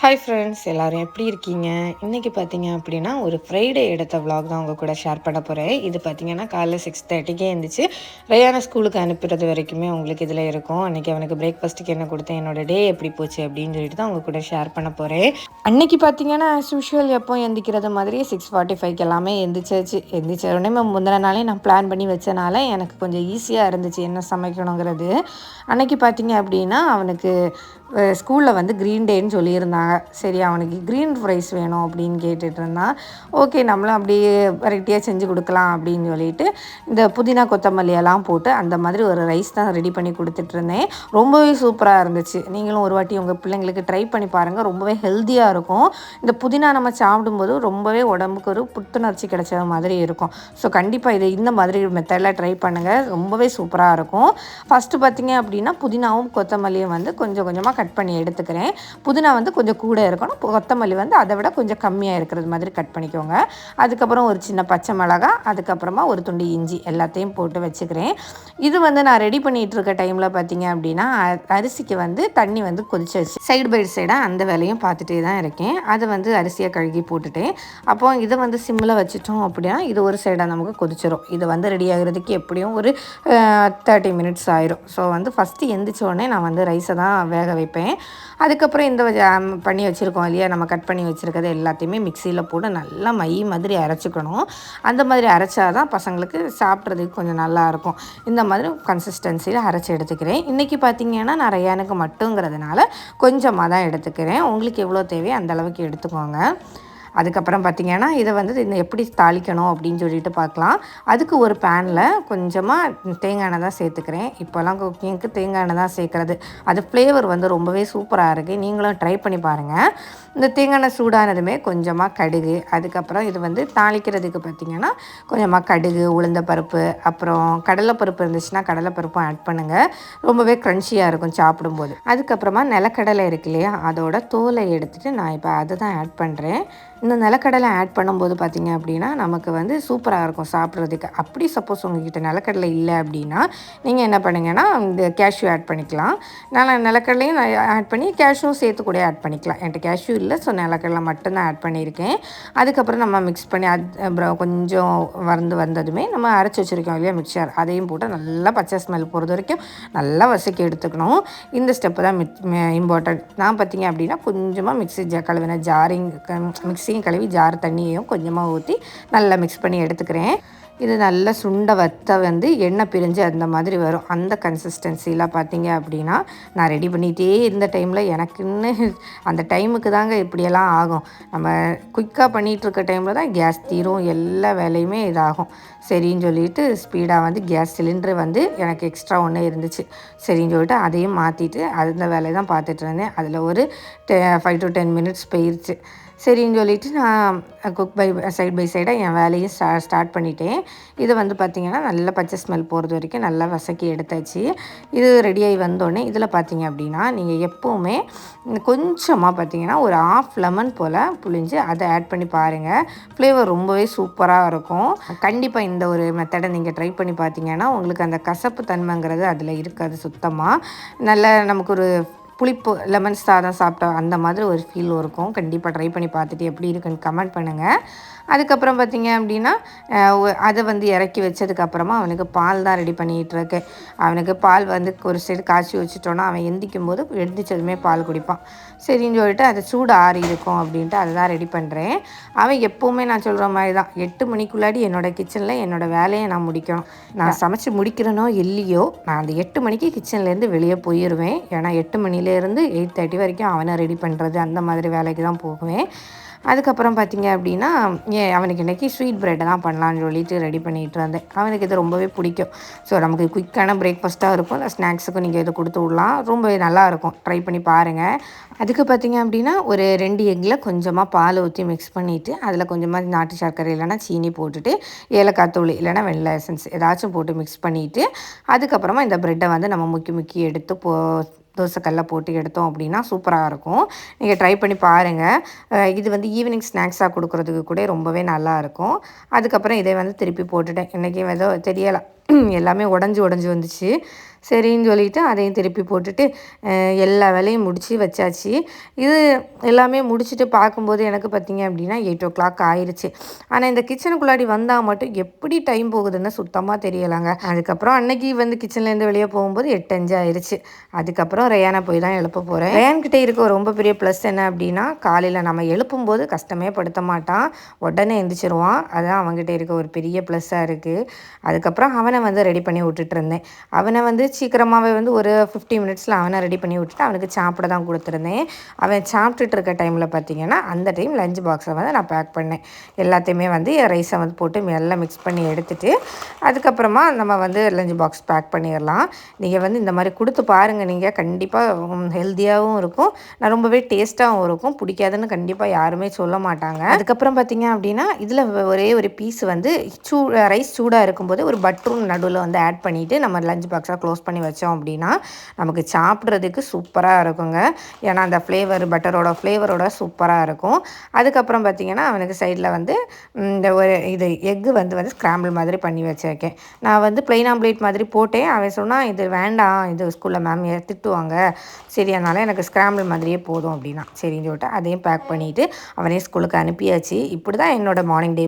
Hi friends எல்லோரும் எப்படி இருக்கீங்க? இன்றைக்கி பார்த்தீங்க அப்படின்னா ஒரு ஃப்ரைடே எடுத்த விலாக் தான் உங்கள் கூட ஷேர் பண்ண போகிறேன் இது பார்த்தீங்கன்னா காலைல சிக்ஸ் தேர்ட்டிக்கே இருந்துச்சு ரயானா ஸ்கூலுக்கு அனுப்புறது வரைக்குமே உங்களுக்கு இதில் இருக்கும். அன்றைக்கி அவனுக்கு பிரேக்ஃபாஸ்ட்டுக்கு என்ன கொடுத்தேன் என்னோட டே எப்படி போச்சு அப்படின்னு சொல்லிட்டு தான் உங்கள் கூட ஷேர் பண்ண போகிறேன் அன்றைக்கி பார்த்தீங்கன்னா ஆஸ் யூஷுவல் எப்போ எந்திக்கிறது மாதிரி சிக்ஸ் ஃபார்ட்டி ஃபைவ்க்கு எல்லாமே எந்திரிச்சாச்சு. எந்திரிச்ச உடனே முந்தின நாளே நான் பிளான் பண்ணி வச்சனால எனக்கு கொஞ்சம் ஈஸியாக இருந்துச்சு என்ன சமைக்கணுங்கிறது. அன்னைக்கு பார்த்தீங்க அப்படின்னா அவனுக்கு ஸ்கூலில் வந்து க்ரீன் டேன்னு சொல்லியிருந்தாங்க. சரி அவனுக்கு க்ரீன் ரைஸ் வேணும் அப்படின்னு கேட்டுட்டு இருந்தான் ஓகே நம்மளும் அப்படியே வெரைட்டியாக செஞ்சு கொடுக்கலாம் அப்படின்னு சொல்லிட்டு இந்த புதினா கொத்தமல்லி எல்லாம் போட்டு அந்த மாதிரி ஒரு ரைஸ் தான் ரெடி பண்ணி கொடுத்துட்டு இருந்தேன். ரொம்பவே சூப்பராக இருந்துச்சு. நீங்களும் ஒரு வாட்டி உங்கள் பிள்ளைங்களுக்கு ட்ரை பண்ணி பாருங்கள் ரொம்பவே ஹெல்த்தியாக இருக்கும். இந்த புதினா நம்ம சாப்பிடும்போது ரொம்பவே உடம்புக்கு ஒரு புத்துணர்ச்சி கிடைச்ச மாதிரி இருக்கும். ஸோ கண்டிப்பாக இதை இந்த மாதிரி மெத்தடில் ட்ரை பண்ணுங்கள் ரொம்பவே சூப்பராக இருக்கும். ஃபஸ்ட்டு பார்த்தீங்க அப்படின்னா புதினாவும் கொத்தமல்லியும் வந்து கொஞ்சம் கொஞ்சமாக கட் பண்ணி எடுத்துக்கிறேன். புதினா வந்து கொஞ்சம் கூட இருக்கணும். கொத்தமல்லி வந்து அதை விட கொஞ்சம் கம்மியாக இருக்கிறது மாதிரி கட் பண்ணிக்கோங்க. அதுக்கப்புறம் ஒரு சின்ன பச்சை மிளகா அதுக்கப்புறமா ஒரு துண்டு இஞ்சி எல்லாத்தையும் போட்டு வச்சுக்கிறேன். இது வந்து நான் ரெடி பண்ணிகிட்டு இருக்க டைமில் பார்த்தீங்க அப்படின்னா அரிசிக்கு வந்து தண்ணி வந்து கொதிச்சிருச்சு சைடு பை சைடாக அந்த வேலையும் பார்த்துட்டே தான் இருக்கேன். அதை வந்து அரிசியை கழுகி போட்டுட்டேன். அப்போ இதை வந்து சிம்மில் வச்சுட்டோம் அப்படின்னா இது ஒரு சைடாக நமக்கு கொதிச்சிரும். இது வந்து ரெடி ஆகிறதுக்கு எப்படியும் ஒரு தேர்ட்டி மினிட்ஸ் ஆயிரும். ஸோ வந்து ஃபஸ்ட்டு எந்திரிச்சோடனே நான் வந்து ரைஸை தான் வேக வைப்பேன். அதுக்கப்புறம் இந்த பண்ணி வச்சுருக்கோம் இல்லையா? நம்ம கட் பண்ணி வச்சுருக்கிறது எல்லாத்தையுமே மிக்சியில் போட்டு நல்லா மை மாதிரி அரைச்சிக்கணும். அந்த மாதிரி அரைச்சா தான் பசங்களுக்கு சாப்பிட்றதுக்கு கொஞ்சம் நல்லா இருக்கும். இந்த மாதிரி கன்சிஸ்டன்சியில் அரைச்சி எடுத்துக்கிறேன். இன்றைக்கி பார்த்தீங்கன்னா நான் ரயானுக்கு மட்டுங்கிறதுனால கொஞ்சமாக தான் எடுத்துக்கிறேன். உங்களுக்கு எவ்வளோ தேவையோ அந்த அளவுக்கு எடுத்துக்கோங்க. அதுக்கப்புறம் பார்த்தீங்கன்னா இதை வந்து இந்த எப்படி தாளிக்கணும் அப்படின்னு சொல்லிட்டு பார்க்கலாம். அதுக்கு ஒரு பேனில் கொஞ்சமாக தேங்காய் எண்ணெய் தான் சேர்த்துக்கிறேன். இப்போல்லாம் குக்கிங்க்கு தேங்காய் எண்ணெய் தான் சேர்க்குறது. அது ஃப்ளேவர் வந்து ரொம்பவே சூப்பராக இருக்குது நீங்களும் ட்ரை பண்ணி பாருங்கள் இந்த தேங்காய் எண்ணெய் சூடானதுமே கொஞ்சமாக கடுகு அதுக்கப்புறம் இது வந்து தாளிக்கிறதுக்கு பார்த்தீங்கன்னா கொஞ்சமாக கடுகு உளுந்த பருப்பு அப்புறம் கடலைப்பருப்பு இருந்துச்சுன்னா கடலைப்பருப்பும் ஆட் பண்ணுங்கள் ரொம்பவே க்ரன்ச்சியாக இருக்கும் சாப்பிடும்போது. அதுக்கப்புறமா நிலக்கடலை இருக்கு இல்லையா அதோட தோலை எடுத்துகிட்டு நான் இப்போ அதை தான் ஆட் பண்ணுறேன் இந்த நிலக்கடலை ஆட் பண்ணும்போது பார்த்தீங்க அப்படின்னா நமக்கு வந்து சூப்பராக இருக்கும் சாப்பிட்றதுக்கு. அப்படி சப்போஸ் உங்ககிட்ட நிலக்கடலை இல்லை அப்படின்னா நீங்கள் என்ன பண்ணுங்கன்னா இந்த கேஷ்யூ ஆட் பண்ணிக்கலாம். நான் நிலக்கடலையும் ஆட் பண்ணி கேஷ்யூவும் சேர்த்து கூட ஆட் பண்ணிக்கலாம். என்கிட்ட கேஷ்யூ இல்லை ஸோ நிலக்கடலை மட்டும்தான் ஆட் பண்ணியிருக்கேன். அதுக்கப்புறம் நம்ம மிக்ஸ் பண்ணி அது அப்புறம் கொஞ்சம் வறந்து வந்ததுமே நம்ம அரைச்சி வச்சுருக்கோம் இல்லையா மிக்சர் அதையும் போட்டு நல்லா பச்சை ஸ்மெல் போகிறது வரைக்கும் நல்லா வசக்கி எடுத்துக்கணும். இந்த ஸ்டெப்பு தான் இம்பார்ட்டன்ட் நான் பார்த்தீங்க அப்படின்னா கொஞ்சமாக மிக்ஸி ஜ கழுவின ஜாரிங் மிக்ஸியும் கழுவி ஜார் தண்ணியையும் கொஞ்சமாக ஊற்றி நல்லா மிக்ஸ் பண்ணி எடுத்துக்கிறேன். இது நல்லா சுண்டை வத்த வந்து எண்ணெய் பிரிஞ்சு அந்த மாதிரி வரும். அந்த கன்சிஸ்டன்சிலாம் பார்த்தீங்க அப்படின்னா நான் ரெடி பண்ணிகிட்டே இருந்த டைமில் எனக்குன்னு அந்த டைமுக்கு தாங்க இப்படியெல்லாம் ஆகும். நம்ம குயிக்காக பண்ணிகிட்ருக்க டைமில் தான் கேஸ் தீரும் எல்லா வேலையுமே இதாகும். சரின்னு சொல்லிட்டு ஸ்பீடாக வந்து கேஸ் சிலிண்டர் வந்து எனக்கு எக்ஸ்ட்ரா ஒன்று இருந்துச்சு. சரின்னு சொல்லிட்டு அதையும் மாற்றிட்டு அந்த வேலையை தான் பார்த்துட்டு இருந்தேன். அதில் ஒரு டெ ஃபைவ் டு டென் மினிட்ஸ் போயிடுச்சு சரின்னு சொல்லிட்டு நான் குக் பை சைட் பை சைடாக என் வேலையும் ஸ்டா ஸ்டார்ட் பண்ணிட்டேன். இது வந்து பார்த்திங்கன்னா நல்லா பச்சை ஸ்மெல் போகிறது வரைக்கும் நல்லா வசக்கி எடுத்தாச்சு. இது ரெடியாகி வந்தோடனே இதில் பார்த்தீங்க அப்படின்னா நீங்கள் எப்போவுமே கொஞ்சமாக பார்த்தீங்கன்னா ஒரு ஆஃப் லெமன் போல் புளிஞ்சு அதை ஆட் பண்ணி பாருங்கள் ஃப்ளேவர் ரொம்பவே சூப்பராக இருக்கும். கண்டிப்பாக இந்த ஒரு மெத்தடை நீங்கள் ட்ரை பண்ணி பார்த்தீங்கன்னா உங்களுக்கு அந்த கசப்பு தன்மைங்கிறது அதில் இருக்காது சுத்தமாக நல்ல நமக்கு ஒரு புளிப்பு லெமன் சாதம் சாப்பிட்டா அந்த மாதிரி ஒரு ஃபீல் இருக்கும். கண்டிப்பாக ட்ரை பண்ணி பார்த்துட்டு எப்படி இருக்குன்னு கமெண்ட் பண்ணுங்கள் அதுக்கப்புறம் பார்த்தீங்க அப்படின்னா அதை வந்து இறக்கி வச்சதுக்கப்புறமா அவனுக்கு பால் தான் ரெடி பண்ணிகிட்ருக்கேன் அவனுக்கு பால் வந்து ஒரு சைடு காய்ச்சி வச்சுட்டோன்னா அவன் எந்திக்கும் போது எழுந்திரிச்சதுமே பால் குடிப்பான். சரின்னு சொல்லிட்டு அது சூடு ஆறி இருக்கும் அப்படின்ட்டு அதை தான் ரெடி பண்ணுறேன் அவன் எப்போவுமே நான் சொல்கிற மாதிரி தான். எட்டு மணிக்குள்ளாடி என்னோட கிச்சனில் என்னோட வேலையை நான் முடிக்கணும். நான் சமைச்சு முடிக்கிறேனோ இல்லையோ நான் அந்த எட்டு மணிக்கு கிச்சன்லேருந்து வெளியே போயிடுவேன் ஏன்னா எட்டு மணியில் மணிலேருந்து எயிட் தேர்ட்டி வரைக்கும் அவனை ரெடி பண்ணுறது அந்த மாதிரி வேலைக்கு தான் போகுவேன். அதுக்கப்புறம் பார்த்தீங்க அப்படின்னா ஏன் அவனுக்கு இன்றைக்கி ஸ்வீட் பிரெட்டை தான் பண்ணலான்னு சொல்லிட்டு ரெடி பண்ணிகிட்டு இருந்தேன். அவனுக்கு இது ரொம்பவே பிடிக்கும். ஸோ நமக்கு குயிக்கான பிரேக்ஃபாஸ்ட்டாக இருக்கும். இந்த ஸ்நாக்ஸுக்கும் நீங்கள் இதை கொடுத்து விடலாம். ரொம்பவே நல்லாயிருக்கும் ட்ரை பண்ணி பாருங்கள் அதுக்கு பார்த்தீங்க அப்படின்னா ஒரு ரெண்டு எக்கில் கொஞ்சமாக பால் ஊற்றி மிக்ஸ் பண்ணிவிட்டு அதில் கொஞ்சமாக நாட்டு சர்க்கரை இல்லைன்னா சீனி போட்டுட்டு ஏலக்காய் தூள் இல்லைன்னா வெள்ளை எசன்ஸ் ஏதாச்சும் போட்டு மிக்ஸ் பண்ணிவிட்டு அதுக்கப்புறமா இந்த ப்ரெட்டை வந்து நம்ம முக்கி முக்கி எடுத்து போ தோசைக்கல்ல போட்டு எடுத்தோம் அப்படின்னா சூப்பராக இருக்கும். நீங்கள் ட்ரை பண்ணி பாருங்கள் இது வந்து ஈவினிங் ஸ்நாக்ஸாக கொடுக்குறதுக்கு கூட ரொம்பவே நல்லா இருக்கும். அதுக்கப்புறம் இதை வந்து திருப்பி போட்டுட்டேன். இன்றைக்கி ஏதோ தெரியலை. எல்லாமே உடஞ்சி உடஞ்சி வந்துச்சு. சரின்னு சொல்லிட்டு அதையும் திருப்பி போட்டுட்டு எல்லா வேலையும் முடித்து வச்சாச்சு. இது எல்லாமே முடிச்சுட்டு பார்க்கும்போது எனக்கு பார்த்தீங்க அப்படின்னா எயிட் ஓ கிளாக் ஆயிடுச்சு ஆனால் இந்த கிச்சனுக்குள்ளாடி வந்தால் மட்டும் எப்படி டைம் போகுதுன்னு சுத்தமாக தெரியலைங்க. அதுக்கப்புறம் அன்னைக்கு வந்து கிச்சன்லேருந்து வெளியே போகும்போது எட்டு அஞ்சு ஆயிடுச்சு அதுக்கப்புறம் ரேயானை போய் தான் எழுப்ப போகிறேன் ரேயான்கிட்ட இருக்க ரொம்ப பெரிய ப்ளஸ் என்ன அப்படின்னா காலையில் நம்ம எழுப்பும்போது கஷ்டமே படுத்த மாட்டான். உடனே எந்திரிச்சிருவான். அதுதான் அவங்ககிட்ட இருக்க ஒரு பெரிய ப்ளஸ்ஸாக இருக்குது அதுக்கப்புறம் அவனை வந்து ரெடி பண்ணி விட்டுட்டு இருந்தேன். அவனை வந்து சீக்கிரமாகவே வந்து ஒரு ஃபிஃப்டி மினிட்ஸில் அவனை ரெடி பண்ணி விட்டுட்டு அவனுக்கு சாப்பிட தான் கொடுத்துருந்தேன். அவன் சாப்பிட்டுட்டு இருக்க டைமில் பார்த்தீங்கன்னா அந்த டைம் லஞ்ச் பாக்ஸை வந்து நான் பேக் பண்ணேன். எல்லாத்தையுமே வந்து ரைஸை வந்து போட்டு எல்லாம் மிக்ஸ் பண்ணி எடுத்துட்டு அதுக்கப்புறமா நம்ம வந்து லஞ்ச் பாக்ஸ் பேக் பண்ணிடலாம். நீங்கள் வந்து இந்த மாதிரி கொடுத்து பாருங்கள் நீங்கள் கண்டிப்பாக ஹெல்த்தியாகவும் இருக்கும். நான் ரொம்பவே டேஸ்ட்டாகவும் இருக்கும். பிடிக்காதுன்னு கண்டிப்பாக யாருமே சொல்ல மாட்டாங்க. அதுக்கப்புறம் பார்த்தீங்க அப்படின்னா இதில் ஒரே ஒரு பீஸ் வந்து சூ ரைஸ் சூடாக இருக்கும்போது ஒரு பட்ரூம் நடுவில் வந்து ஆட் பண்ணிவிட்டு நம்ம லஞ்ச் பாக்ஸாக க்ளோஸ் பண்ணி வச்சோம் அப்படின்னா நமக்கு சாப்பிட்றதுக்கு சூப்பராக இருக்குங்க. ஏன்னா அந்த ஃப்ளேவர் பட்டரோட ஃப்ளேவரோட சூப்பராக இருக்கும். அதுக்கப்புறம் பார்த்தீங்கன்னா அவனுக்கு சைடில் வந்து இந்த ஒரு இது எக்கு வந்து வந்து ஸ்க்ராம்பிள் மாதிரி பண்ணி வச்சிருக்கேன். நான் வந்து பிளெயின் ஆம்லேட் மாதிரி போட்டேன். அவன் சொன்னால் இது வேண்டாம். இது ஸ்கூலில் மேம் திட்டுவாங்க. சரி அதனால் எனக்கு ஸ்க்ராம்பிள் மாதிரியே போதும் அப்படின்னா. சரின்னு சொல்லிட்டு அதையும் பேக் பண்ணிவிட்டு அவனே ஸ்கூலுக்கு அனுப்பியாச்சு. இப்படி தான் என்னோட மார்னிங் டே